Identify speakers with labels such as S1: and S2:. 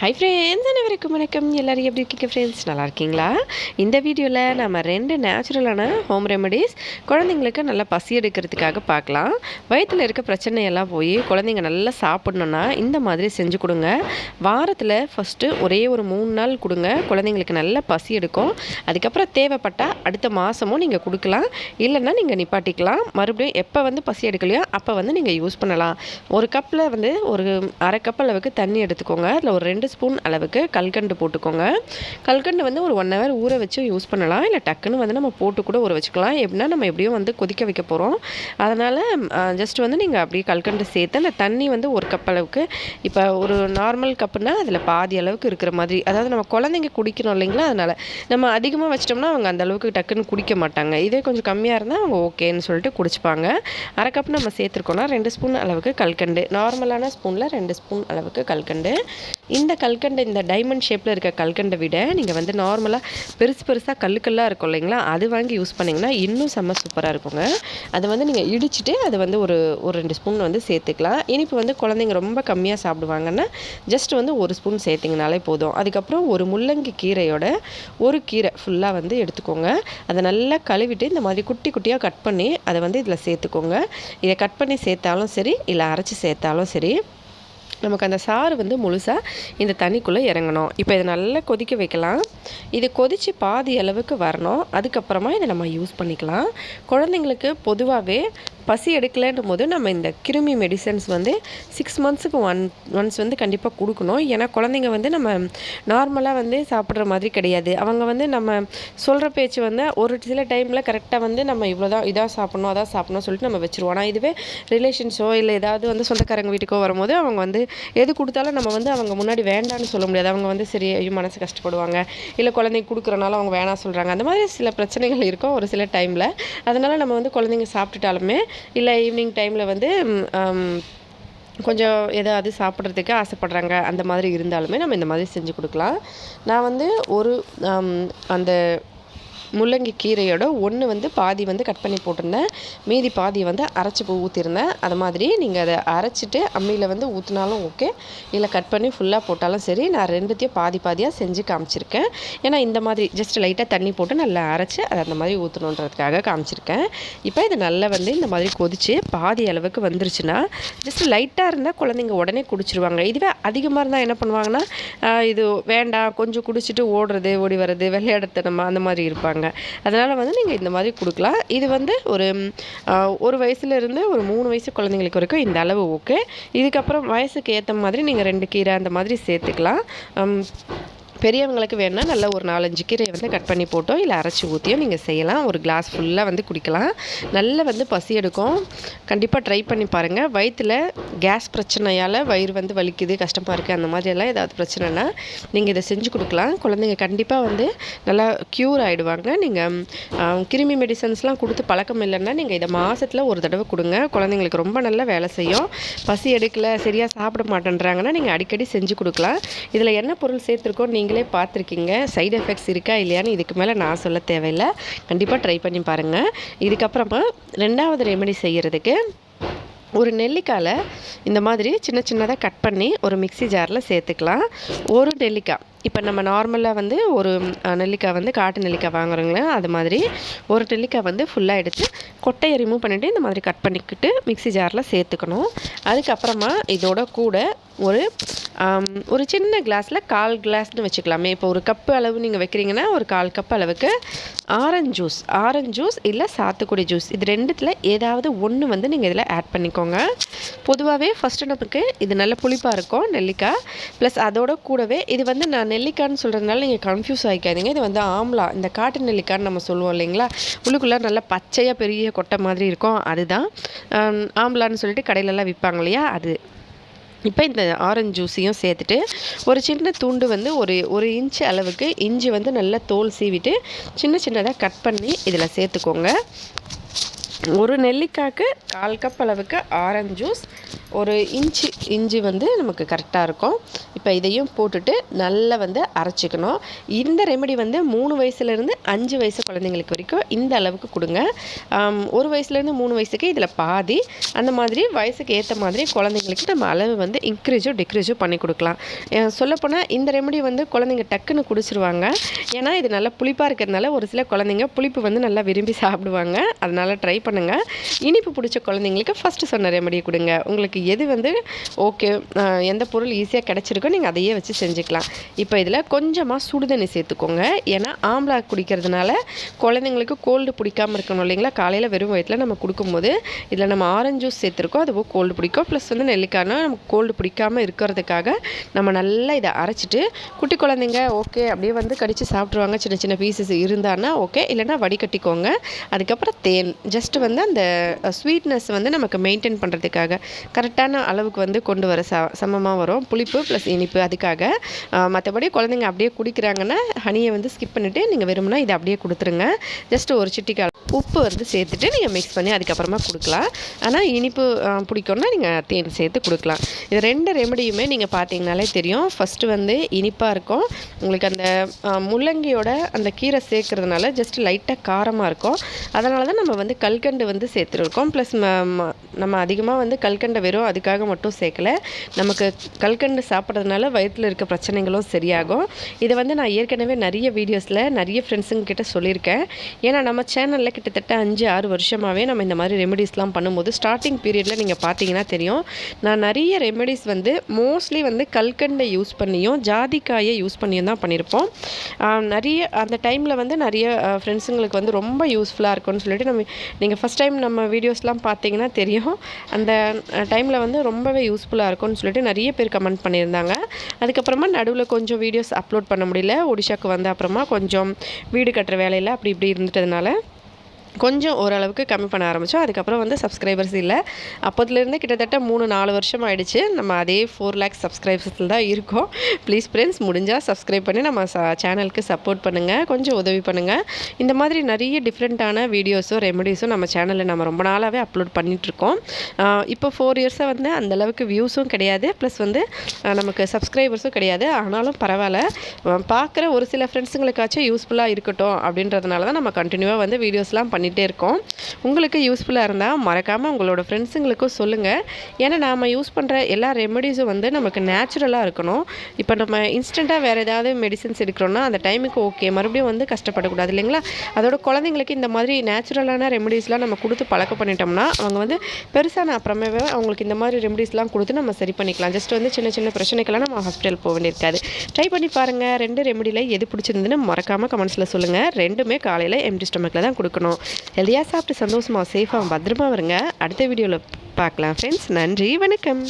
S1: Hi friends அனைவருக்கும் வணக்கம். எல்லோரும் எப்படி இருக்கீங்க ஃப்ரெண்ட்ஸ் நல்லா இருக்கீங்களா? இந்த வீடியோவில் நம்ம ரெண்டு நேச்சுரலான ஹோம் ரெமடிஸ் குழந்தைங்களுக்கு நல்லா பசி எடுக்கிறதுக்காக பார்க்கலாம். வயிற்றில் இருக்க பிரச்சனையெல்லாம் போய் குழந்தைங்க நல்லா சாப்பிட்ணுன்னா இந்த மாதிரி செஞ்சு கொடுங்க. வாரத்தில் ஃபஸ்ட்டு ஒரே ஒரு மூணு நாள் கொடுங்க. குழந்தைங்களுக்கு நல்ல பசி எடுக்கும். அதுக்கப்புறம் தேவைப்பட்டால் அடுத்த மாதமும் நீங்கள் கொடுக்கலாம். இல்லைன்னா நீங்கள் நிப்பாட்டிக்கலாம். மறுபடியும் எப்போ வந்து பசி எடுக்கலையோ அப்போ வந்து நீங்கள் யூஸ் பண்ணலாம். ஒரு கப்பில் வந்து ஒரு அரை கப் அளவுக்கு தண்ணி எடுத்துக்கோங்க. அதில் ஒரு ரெண்டு ஸ்பூன் அளவுக்கு கல்கண்டு போட்டுக்கோங்க. கல்கண்டு வந்து ஒரு ஒன் ஹவர் ஊற வச்சு யூஸ் பண்ணலாம். இல்லை டக்குன்னு வந்து நம்ம போட்டு கூட ஊற வச்சுக்கலாம். எப்படின்னா நம்ம எப்படியும் வந்து கொதிக்க வைக்க போகிறோம் அதனால் ஜஸ்ட் வந்து நீங்கள் அப்படியே கல்கண்டு சேர்த்து அந்த தண்ணி வந்து ஒரு கப் அளவுக்கு இப்போ ஒரு நார்மல் கப்புனா அதில் பாதி அளவுக்கு இருக்கிற மாதிரி. அதாவது நம்ம குழந்தைங்க குடிக்கணும் இல்லைங்களா? அதனால் நம்ம அதிகமாக வச்சிட்டோம்னா அவங்க அந்த அளவுக்கு டக்குன்னு குடிக்க மாட்டாங்க. இதே கொஞ்சம் கம்மியாக இருந்தால் அவங்க ஓகேன்னு சொல்லிட்டு குடிச்சுப்பாங்க. அரை கப் நம்ம சேர்த்துருக்கோம்னா ரெண்டு ஸ்பூன் அளவுக்கு கல்கண்டு. நார்மலான ஸ்பூனில் ரெண்டு ஸ்பூன் அளவுக்கு கல்கண்டு. இந்த கல்கண்டை இந்த டைமண்ட் ஷேப்பில் இருக்க கல்கண்டை விட நீங்கள் வந்து நார்மலாக பெருசு பெருசாக கல்லுக்கல்லாக இருக்கும் இல்லைங்களா? அது வாங்கி யூஸ் பண்ணிங்கன்னா இன்னும் செம்ம சூப்பராக இருக்குங்க. அதை வந்து நீங்கள் இடிச்சிட்டு அதை வந்து ஒரு ஒரு ரெண்டு ஸ்பூன் வந்து சேர்த்துக்கலாம். இனிப்பு வந்து குழந்தைங்க ரொம்ப கம்மியாக சாப்பிடுவாங்கன்னா ஜஸ்ட் வந்து ஒரு ஸ்பூன் சேர்த்திங்கனாலே போதும். அதுக்கப்புறம் ஒரு முள்ளங்கி கீரையோட ஒரு கீரை ஃபுல்லாக வந்து எடுத்துக்கோங்க. அதை நல்லா கழுவிட்டு இந்த மாதிரி குட்டி குட்டியாக கட் பண்ணி அதை வந்து இதில் சேர்த்துக்கோங்க. இதை கட் பண்ணி சேர்த்தாலும் சரி இல்லை அரைச்சி சேர்த்தாலும் சரி நமக்கு அந்த சாறு வந்து முழுசாக இந்த தண்ணிக்குள்ளே இறங்கணும். இப்போ இதை நல்லா கொதிக்க வைக்கலாம். இது கொதித்து பாதி அளவுக்கு வரணும். அதுக்கப்புறமா இதை நம்ம யூஸ் பண்ணிக்கலாம். குழந்தைங்களுக்கு பொதுவாகவே பசி எடுக்கலைன்னும் போது நம்ம இந்த கிருமி மெடிசன்ஸ் வந்து சிக்ஸ் மந்த்ஸுக்கு ஒன் ஒன்ஸ் வந்து கண்டிப்பாக கொடுக்கணும். ஏன்னா குழந்தைங்க வந்து நம்ம நார்மலாக வந்து சாப்பிட்ற மாதிரி கிடையாது. அவங்க வந்து நம்ம சொல்கிற பேச்சு வந்து ஒரு சில டைமில் கரெக்டாக வந்து நம்ம இவ்வளோ தான் இதாக சாப்பிட்ணும் அதான் சாப்பிட்ணும் சொல்லிட்டு நம்ம வச்சுருவோம். ஆனால் இதுவே ரிலேஷன்ஸோ இல்லை ஏதாவது வந்து சொந்தக்காரங்க வீட்டுக்கோ வரும்போது அவங்க வந்து எது கொடுத்தாலும் நம்ம வந்து அவங்க முன்னாடி வேண்டான்னு சொல்ல முடியாது. அவங்க வந்து சரி ஐயோ மனசு கஷ்டப்படுவாங்க. இல்லை குழந்தைங்க கொடுக்குறனால அவங்க வேணாம் சொல்கிறாங்க அந்த மாதிரி சில பிரச்சனைகள் இருக்கும் ஒரு சில டைமில் அதனால் நம்ம வந்து குழந்தைங்க சாப்பிட்டுட்டாலுமே இல்லை ஈவினிங் டைமில் வந்து கொஞ்சம் எதாவது சாப்பிட்றதுக்கு ஆசைப்பட்றாங்க அந்த மாதிரி இருந்தாலுமே நம்ம இந்த மாதிரி செஞ்சு கொடுக்கலாம். நான் வந்து ஒரு அந்த முள்ளங்கி கீரையோட ஒன்று வந்து பாதி வந்து கட் பண்ணி போட்டிருந்தேன். மீதி பாதி வந்து அரைச்சி ஊற்றிருந்தேன் அது மாதிரி நீங்கள் அதை அரைச்சிட்டு அம்மியில் வந்து ஊற்றினாலும் ஓகே. இல்லை கட் பண்ணி ஃபுல்லாக போட்டாலும் சரி. நான் ரெண்டுத்தையும் பாதி பாதியாக செஞ்சு காமிச்சிருக்கேன். ஏன்னா இந்த மாதிரி ஜஸ்ட் லைட்டாக தண்ணி போட்டு நல்லா அரைச்சி அதை அந்த மாதிரி ஊற்றணுன்றதுக்காக காமிச்சிருக்கேன். இப்போ இது நல்லா வந்து இந்த மாதிரி கொதித்து பாதி அளவுக்கு வந்துருச்சுன்னா ஜஸ்ட் லைட்டாக இருந்தால் குழந்தைங்க உடனே குடிச்சிருவாங்க. இதுவே அதிகமாக இருந்தால் என்ன பண்ணுவாங்கன்னா இது வேண்டாம். கொஞ்சம் குடிச்சிட்டு ஓடுறது ஓடி வர்றது விளையாடுறது நம்ம அந்த மாதிரி இருப்பாங்க. சொல்கிறாங்க அதனால் வந்து நீங்கள் இந்த மாதிரி கொடுக்கலாம். இது வந்து ஒரு ஒரு வயசுலேருந்து ஒரு மூணு வயசு குழந்தைங்களுக்கு வரைக்கும் இந்த அளவு ஓகே இதுக்கப்புறம் வயசுக்கு ஏற்ற மாதிரி நீங்கள் ரெண்டு கீரை அந்த மாதிரி சேர்த்துக்கலாம். பெரியவங்களுக்கு வேணால் நல்லா ஒரு நாலஞ்சு கீரையை வந்து கட் பண்ணி போட்டோ இல்லை அரைச்சி ஊற்றியோ நீங்கள் செய்யலாம். ஒரு கிளாஸ் ஃபுல்லாக வந்து குடிக்கலாம். நல்லா வந்து பசி எடுக்கும். கண்டிப்பாக ட்ரை பண்ணி பாருங்கள் வயிற்றில் கேஸ் பிரச்சனையால் வயிறு வந்து வலிக்குது கஷ்டமாக இருக்குது அந்த மாதிரியெல்லாம் ஏதாவது பிரச்சனைனா நீங்கள் இதை செஞ்சு கொடுக்கலாம். குழந்தைங்க கண்டிப்பாக வந்து நல்லா க்யூர் ஆகிடுவாங்க நீங்கள் கிருமி மெடிசன்ஸ்லாம் கொடுத்து பழக்கம் இல்லைன்னா நீங்கள் இதை மாதத்தில் ஒரு தடவை கொடுங்க. குழந்தைங்களுக்கு ரொம்ப நல்லா வேலை செய்யும். பசி எடுக்கலை சரியாக சாப்பிட மாட்டேன்றாங்கன்னா நீங்கள் அடிக்கடி செஞ்சு கொடுக்கலாம். இதில் என்ன பொருள் சேர்த்துருக்கோம் நீங்கள் நீங்களே பார்த்துருக்கீங்க. சைடு எஃபெக்ட்ஸ் இருக்கா இல்லையான்னு இதுக்கு மேலே நான் சொல்ல தேவையில்லை. கண்டிப்பாக ட்ரை பண்ணி பாருங்கள் இதுக்கப்புறமா ரெண்டாவது ரெமெடி செய்கிறதுக்கு ஒரு நெல்லிக்காயில் இந்த மாதிரி சின்ன சின்னதாக கட் பண்ணி ஒரு மிக்சி ஜாரில் சேர்த்துக்கலாம். ஒரு நெல்லிக்காய். இப்போ நம்ம நார்மலாக வந்து ஒரு நெல்லிக்காய் வந்து காட்டு நெல்லிக்காய் வாங்குறோங்களே அது மாதிரி ஒரு நெல்லிக்காய் வந்து ஃபுல்லாக எடுத்து கொட்டையை ரிமூவ் பண்ணிவிட்டு இந்த மாதிரி கட் பண்ணிக்கிட்டு மிக்சி ஜாரில் சேர்த்துக்கணும். அதுக்கப்புறமா இதோட கூட ஒரு ஒரு சின்ன கிளாஸில் கால் கிளாஸ்னு வச்சுக்கலாமே. இப்போ ஒரு கப்பு அளவு நீங்கள் வைக்கிறீங்கன்னா ஒரு கால் கப் அளவுக்கு ஆரஞ்சு ஜூஸ் ஆரஞ்சு ஜூஸ் இல்லை சாத்துக்குடி ஜூஸ் இது ரெண்டுத்தில் ஏதாவது ஒன்று வந்து நீங்கள் இதில் ஆட் பண்ணிக்கோங்க. பொதுவாகவே ஃபஸ்ட்டு நமக்கு இது நல்ல புளிப்பாக இருக்கும் நெல்லிக்காய். ப்ளஸ் அதோட கூடவே இது வந்து நான் நெல்லிக்காய்னு சொல்கிறதுனால நீங்கள் கன்ஃபியூஸ் ஆகிக்காதீங்க இது வந்து ஆம்லா இந்த காட்டு நெல்லிக்காய்னு நம்ம சொல்லுவோம் இல்லைங்களா? உள்ளுக்குள்ளே நல்லா பச்சையாக பெரிய கொட்டை மாதிரி இருக்கும். அதுதான். ஆம்லான்னு சொல்லிட்டு கடையிலலாம் விற்பாங்க இல்லையா? அது. இப்போ இந்த ஆரஞ்சு ஜூஸையும் சேர்த்துட்டு ஒரு சின்ன துண்டு வந்து ஒரு ஒரு இன்ச்சு அளவுக்கு இஞ்சி வந்து நல்லா தோல் சீவிட்டு சின்ன சின்னதாக கட் பண்ணி இதில் சேர்த்துக்கோங்க. ஒரு நெல்லிக்காய்க்கு கால் கப் அளவுக்கு ஆரஞ்சு ஜூஸ் ஒரு இன்ச்சு இஞ்சி வந்து நமக்கு கரெக்டாக இருக்கும். இப்போ இதையும் போட்டுட்டு நல்லா வந்து அரைச்சிக்கணும். இந்த ரெமெடி வந்து மூணு வயசுலேருந்து அஞ்சு வயசு குழந்தைங்களுக்கு வரைக்கும் இந்த அளவுக்கு கொடுங்க. ஒரு வயசுலேருந்து மூணு வயசுக்கு இதில் பாதி அந்த மாதிரி வயசுக்கு ஏற்ற மாதிரி குழந்தைங்களுக்கு நம்ம அளவு வந்து இன்க்ரீஸோ டிக்ரீஸோ பண்ணி கொடுக்கலாம். சொல்லப்போனால் இந்த ரெமெடி வந்து குழந்தைங்க டக்குன்னு குடிச்சிருவாங்க. ஏன்னா இது நல்லா புளிப்பாக இருக்கிறதுனால ஒரு சில குழந்தைங்க புளிப்பு வந்து நல்லா விரும்பி சாப்பிடுவாங்க. அதனால் ட்ரை பண்ணுங்கள் இனிப்பு பிடிச்ச குழந்தைங்களுக்கு ஃபஸ்ட்டு சொன்ன ரெமெடியை கொடுங்க. உங்களுக்கு எது வந்து ஓகே எந்த பொருள் ஈஸியாக கிடச்சிருக்கோ நீங்கள் அதையே வச்சு செஞ்சுக்கலாம். இப்போ இதில் கொஞ்சமாக சுடுதண்ணி சேர்த்துக்கோங்க. ஏன்னா ஆம்லா குடிக்கிறதுனால குழந்தைங்களுக்கு கோல்டு பிடிக்காமல் இருக்கணும் இல்லைங்களா? காலையில் வெறும் வயிற்றில் நம்ம கொடுக்கும்போது இதில் நம்ம ஆரஞ்சு ஜூஸ் சேர்த்துருக்கோம் அதுவும் கோல்டு பிடிக்கும். ப்ளஸ் வந்து நெல்லிக்காய்னா நமக்கு கோல்டு பிடிக்காமல் இருக்கிறதுக்காக நம்ம நல்லா இதை அரைச்சிட்டு குட்டி குழந்தைங்க ஓகே அப்படியே வந்து கடித்து சாப்பிட்ருவாங்க சின்ன சின்ன பீசஸ் இருந்தான்னா ஓகே இல்லைனா வடிகட்டிக்கோங்க. அதுக்கப்புறம் தேன். ஜஸ்ட்டு வந்து அந்த ஸ்வீட்னஸ் வந்து நமக்கு மெயின்டைன் பண்ணுறதுக்காக கரெக்டான அளவுக்கு வந்து கொண்டு வர ச சமமாக வரும். புளிப்பு ப்ளஸ் இனிப்பு அதுக்காக. மற்றபடி குழந்தைங்க அப்படியே குடிக்கிறாங்கன்னா ஹனியை வந்து ஸ்கிப் பண்ணிவிட்டு நீங்கள் விரும்பினா இதை அப்படியே கொடுத்துருங்க. ஜஸ்ட் ஒரு சிட்டிக்கால் உப்பு வந்து சேர்த்துட்டு நீங்கள் மிக்ஸ் பண்ணி அதுக்கப்புறமா கொடுக்கலாம். ஆனால் இனிப்பு பிடிக்கும்னா நீங்கள் தேன் சேர்த்து கொடுக்கலாம். இது ரெண்டு ரெமடியுமே நீங்கள் பார்த்தீங்கனாலே தெரியும். ஃபஸ்ட்டு வந்து இனிப்பாக இருக்கும். உங்களுக்கு அந்த முள்ளங்கியோட அந்த கீரை சேர்க்குறதுனால ஜஸ்ட் லைட்டாக காரமாக இருக்கும். அதனால தான் நம்ம வந்து கல்கண்டு வந்து சேர்த்துருக்கோம். ப்ளஸ் நம்ம அதிகமாக வந்து கல்கண்டை வெறும் அதுக்காக மட்டும் சேர்க்கல. நமக்கு கல்கண்டு சாப்பிட்றதுனால வயிற்றில் இருக்க பிரச்சனைகளும் சரியாகும். இதை வந்து நான் ஏற்கனவே நிறைய வீடியோஸில் நிறைய ஃப்ரெண்ட்ஸுங்க கிட்ட சொல்லியிருக்கேன். ஏன்னா நம்ம சேனலில் கிட்டத்தட்ட அஞ்சு ஆறு வருஷமாகவே நம்ம இந்த மாதிரி ரெமெடிஸ்லாம் பண்ணும்போது ஸ்டார்டிங் பீரியடில் நீங்கள் பார்த்தீங்கன்னா தெரியும் நான் நிறைய ரெமெடிஸ் வந்து மோஸ்ட்லி வந்து கல்கண்டை யூஸ் பண்ணியும் ஜாதிக்காயை யூஸ் பண்ணியும் தான் பண்ணியிருப்போம். நிறைய அந்த டைமில் வந்து நிறைய ஃப்ரெண்ட்ஸுங்களுக்கு வந்து ரொம்ப யூஸ்ஃபுல்லாக இருக்கும்னு சொல்லிட்டு நம்ம நீங்கள் ஃபஸ்ட் டைம் நம்ம வீடியோஸ்லாம் பார்த்தீங்கன்னா தெரியும். அந்த டைமில் வந்து ரொம்பவே யூஸ்ஃபுல்லாக இருக்கும்னு சொல்லிட்டு நிறைய பேர் கமெண்ட் பண்ணியிருந்தாங்க. அதுக்கப்புறமா நடுவில் கொஞ்சம் வீடியோஸ் அப்லோட் பண்ண முடியல. ஒடிஷாக்கு வந்த அப்புறமா கொஞ்சம் வீடு கட்டுற வேலையில் அப்படி இப்படி இருந்துட்டதுனால கொஞ்சம் ஓரளவுக்கு கம்மி பண்ண ஆரம்பித்தோம் அதுக்கப்புறம் வந்து சப்ஸ்கிரைபர்ஸ் இல்லை. அப்போதுலேருந்து கிட்டத்தட்ட மூணு நாலு வருஷம் ஆகிடுச்சு நம்ம அதே ஃபோர் லேக்ஸ் சப்ஸ்கிரைபர்ஸில் தான் இருக்கோம். ப்ளீஸ் ஃப்ரெண்ட்ஸ் முடிஞ்சால் சப்ஸ்கிரைப் பண்ணி நம்ம சேனலுக்கு சப்போர்ட் பண்ணுங்கள் கொஞ்சம் உதவி பண்ணுங்கள் இந்த மாதிரி நிறைய டிஃப்ரெண்ட்டான வீடியோஸும் ரெமடிஸும் நம்ம சேனலில் நம்ம ரொம்ப நாளாகவே அப்லோட் பண்ணிகிட்ருக்கோம் இப்போ ஃபோர் இயர்ஸாக வந்து அந்தளவுக்கு வியூஸும் கிடையாது. ப்ளஸ் வந்து நமக்கு சப்ஸ்கிரைபர்ஸும் கிடையாது. ஆனாலும் பரவாயில்ல. பார்க்குற ஒரு சில ஃப்ரெண்ட்ஸுங்களுக்காச்சும் யூஸ்ஃபுல்லாக இருக்கட்டும் அப்படின்றதுனால தான் நம்ம கண்டினியூவாக வந்து வீடியோஸ்லாம் பண்ணி பண்ணிகிட்டே இருக்கோம். உங்களுக்கு யூஸ்ஃபுல்லாக இருந்தால் மறக்காமல் உங்களோட ஃப்ரெண்ட்ஸுங்களுக்கும் சொல்லுங்கள் ஏன்னா நாம் யூஸ் பண்ணுற எல்லா ரெமடிஸும் வந்து நமக்கு நேச்சுரலாக இருக்கணும். இப்போ நம்ம இன்ஸ்டண்ட்டாக வேறு ஏதாவது மெடிசன்ஸ் எடுக்கிறோன்னா அந்த டைமுக்கு ஓகே மறுபடியும் வந்து கஷ்டப்படக்கூடாது இல்லைங்களா? அதோட குழந்தைங்களுக்கு இந்த மாதிரி நேச்சுரலான ரெமெடிஸ்லாம் நம்ம கொடுத்து பழக்கம் பண்ணிட்டோம்னா அவங்க வந்து பெருசான அப்புறமே அவங்களுக்கு இந்த மாதிரி ரெமடிஸ்லாம் கொடுத்து நம்ம சரி பண்ணிக்கலாம். ஜஸ்ட் வந்து சின்ன சின்ன பிரச்சனைக்கெல்லாம் நம்ம ஹாஸ்பிட்டல் போக வேண்டியிருக்காது. ட்ரை பண்ணி பாருங்கள் ரெண்டு ரெமெடியில் எது பிடிச்சிருந்ததுன்னு மறக்காமல் கமெண்ட்ஸில் சொல்லுங்கள் ரெண்டுமே காலையில் எம்டி ஸ்டமக்கில் தான் கொடுக்கணும். ஹெல்தியாக சாப்பிட்டு சந்தோஷமாக சேஃபாக பத்திரமா வருங்க அடுத்த வீடியோவில் பார்க்கலாம் ஃப்ரெண்ட்ஸ் நன்றி வணக்கம்.